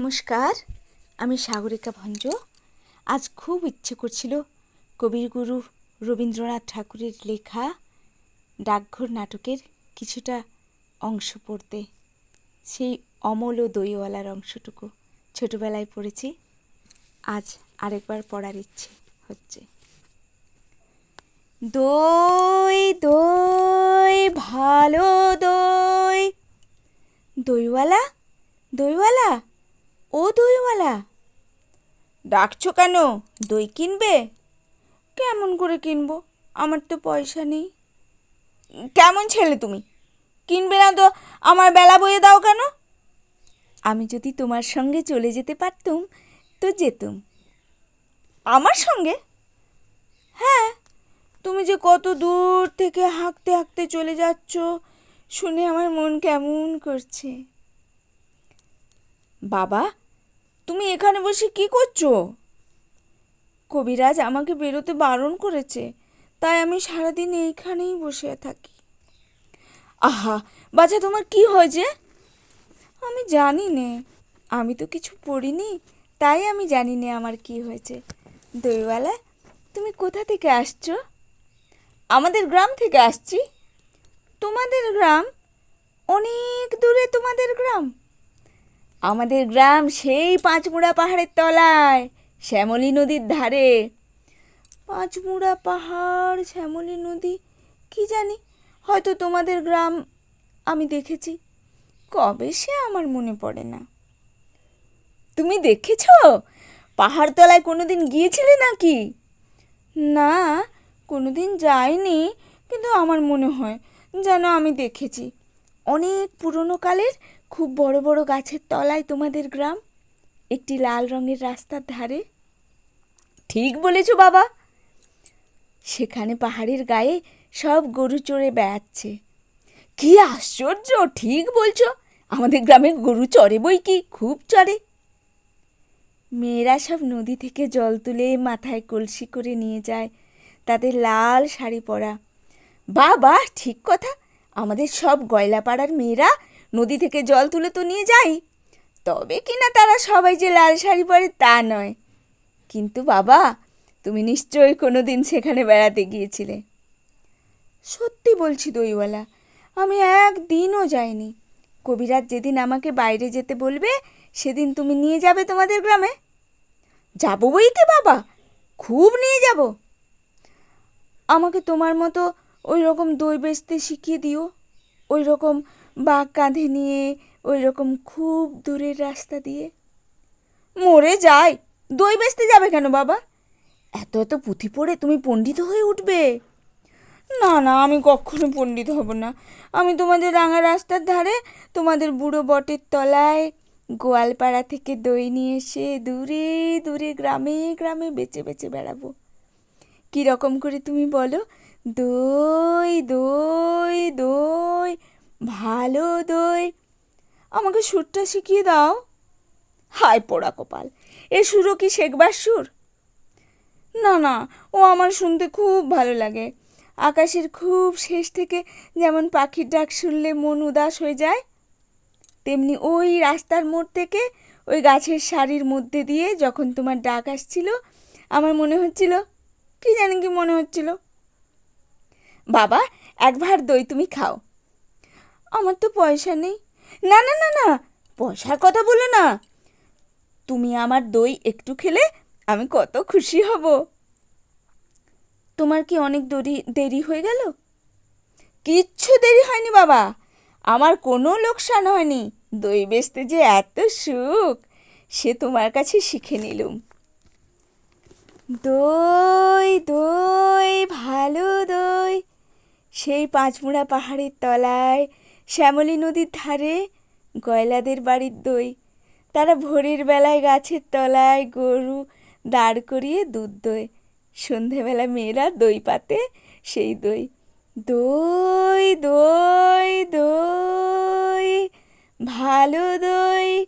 নমস্কার, আমি সাগরিকা ভঞ্জ। আজ খুব ইচ্ছে করছিল কবিগুরু রবীন্দ্রনাথ ঠাকুরের লেখা ডাকঘর নাটকের কিছুটা অংশ পড়তে। সেই অমল ও দইওয়ালার অংশটুকু ছোটবেলায় পড়েছি, আজ আরেকবার পড়ার ইচ্ছে হচ্ছে। দই দই, ভালো দই। দইওয়ালা? দইওয়ালা? ও দইওয়ালা। ডাকছো কেন? দই কিনবে? কেমন করে কিনবো? আমার তো পয়সা নেই। কেমন ছেলে তুমি? কিনবে না তো আমার বেলা বইয়ে দাও কেন? আমি যদি তোমার সঙ্গে চলে যেতে পারতুম, তো যেতুম। আমার সঙ্গে? হ্যাঁ তুমি যে কত দূর থেকে হাঁকতে হাঁকতে চলে যাচ্ছ, শুনে আমার মন কেমন করছে। বাবা তুমি এখানে বসে কি করছ? কবিরাজ আমাকে বেরোতে বারণ করেছে, তাই আমি সারাদিন এইখানেই বসে থাকি। আহা, বাছা, তোমার কি হয়েছে? আমি জানি নে আমি তো কিছু পড়িনি, তাই আমি জানি নে আমার কি হয়েছে। দইওয়ালা, তুমি কোথা থেকে আসছো? আমাদের গ্রাম থেকে আসছি। তোমাদের গ্রাম? অনেক দূরে তোমাদের গ্রাম। আমাদের গ্রাম সেই পাঁচমুড়া পাহাড়ের তলায়, শ্যামলী নদীর ধারে। পাঁচমুড়া পাহাড়, শ্যামলী নদী, কি জানি? হয়তো তোমাদের গ্রাম আমি দেখেছি। কবে সে আমার মনে পড়ে না? তুমি দেখেছ? পাহাড়তলায় কোনো দিন গিয়েছিলে নাকি? না কোনো দিন যাইনি, কিন্তু আমার মনে হয় যেন আমি দেখেছি। অনেক পুরনো কালের খুব বড় বড় গাছের তলায় তোমাদের গ্রাম? একটি লাল রঙের রাস্তার ধারে? ঠিক বলেছ, বাবা। সেখানে পাহাড়ের গায়ে সব গরু চড়ে বেড়াচ্ছে। কি আশ্চর্য, ঠিক বলছো। আমাদের গ্রামে গরু চড়ে বই কি? খুব চড়ে। মেয়েরা সব নদী থেকে জল তুলে মাথায় কলসি করে নিয়ে যায়। তাদের লাল শাড়ি পরা। বা বাহ ঠিক কথা। আমাদের সব গয়লাপাড়ার মেয়েরা নদী থেকে জল তুলে তো নিয়ে যাই। তবে কিনা তারা সবাই যে লাল শাড়ি পরে তা নয়। কিন্তু বাবা, তুমি নিশ্চয়ই কোনো দিন সেখানে বেড়াতে গিয়েছিলে। সত্যি বলছি দইওয়ালা, আমি একদিনও যাইনি। কবিরাজ যেদিন আমাকে বাইরে যেতে বলবে, সেদিন তুমি নিয়ে যাবে তোমাদের গ্রামে। যাব বইতে বাবা, খুব নিয়ে যাব। আমাকে তোমার মতো ওই রকম দই বেচতে শিখিয়ে দিও। ওই রকম বাঘ কাঁধে নিয়ে ওই রকম খুব দূরের রাস্তা দিয়ে। মরে যাই দই বেচতে যাবে কেন বাবা? এত এত পুঁথি পড়ে তুমি পণ্ডিত হয়ে উঠবে। না না, আমি কখনো পণ্ডিত হব না। আমি তোমাদের রাঙা রাস্তার ধারে তোমাদের বুড়ো বটের তলায় গোয়ালপাড়া থেকে দই নিয়ে এসে দূরে দূরে, গ্রামে গ্রামে বেচে বেচে বেড়াবো। কী রকম করে তুমি বলো? দই দই দই ভালো দই। আমাকে সুরটা শিখিয়ে দাও। হায় পোড়া কপাল, এ সুরও কি শেখবার সুর? না না, ও আমার শুনতে খুব ভালো লাগে। আকাশের খুব শেষ থেকে যেমন পাখির ডাক শুনলে মন উদাস হয়ে যায়, তেমনি ওই রাস্তার মোড় থেকে ওই গাছের সারির মধ্যে দিয়ে যখন তোমার ডাক আসছিল, আমার মনে হচ্ছিল, কি জানি কি মনে হচ্ছিল। বাবা, একবার দই তুমি খাও। আমার তো পয়সা নেই। না না না না, পয়সার কথা বলো না। তুমি আমার দই একটু খেলে আমি কত খুশি হব। তোমার কি অনেক দেরি দেরি হয়ে গেল? কিচ্ছু দেরি হয়নি বাবা। আমার কোনো লোকসান হয়নি। দই বেচতে যে এত সুখ, সে তোমার কাছে শিখে নিলুম। দই দই, ভালো দই। সেই পাঁচমুড়া পাহাড়ের তলায় শ্যামলী নদীর ধারে গয়লাদের বাড়ির দই। তারা ভোরের বেলায় গাছের তলায় গরু দাঁড় করিয়ে দুধ দোয়। সন্ধেবেলা মেয়েরা দই পাতে সেই দই। দই দই দই, ভালো দই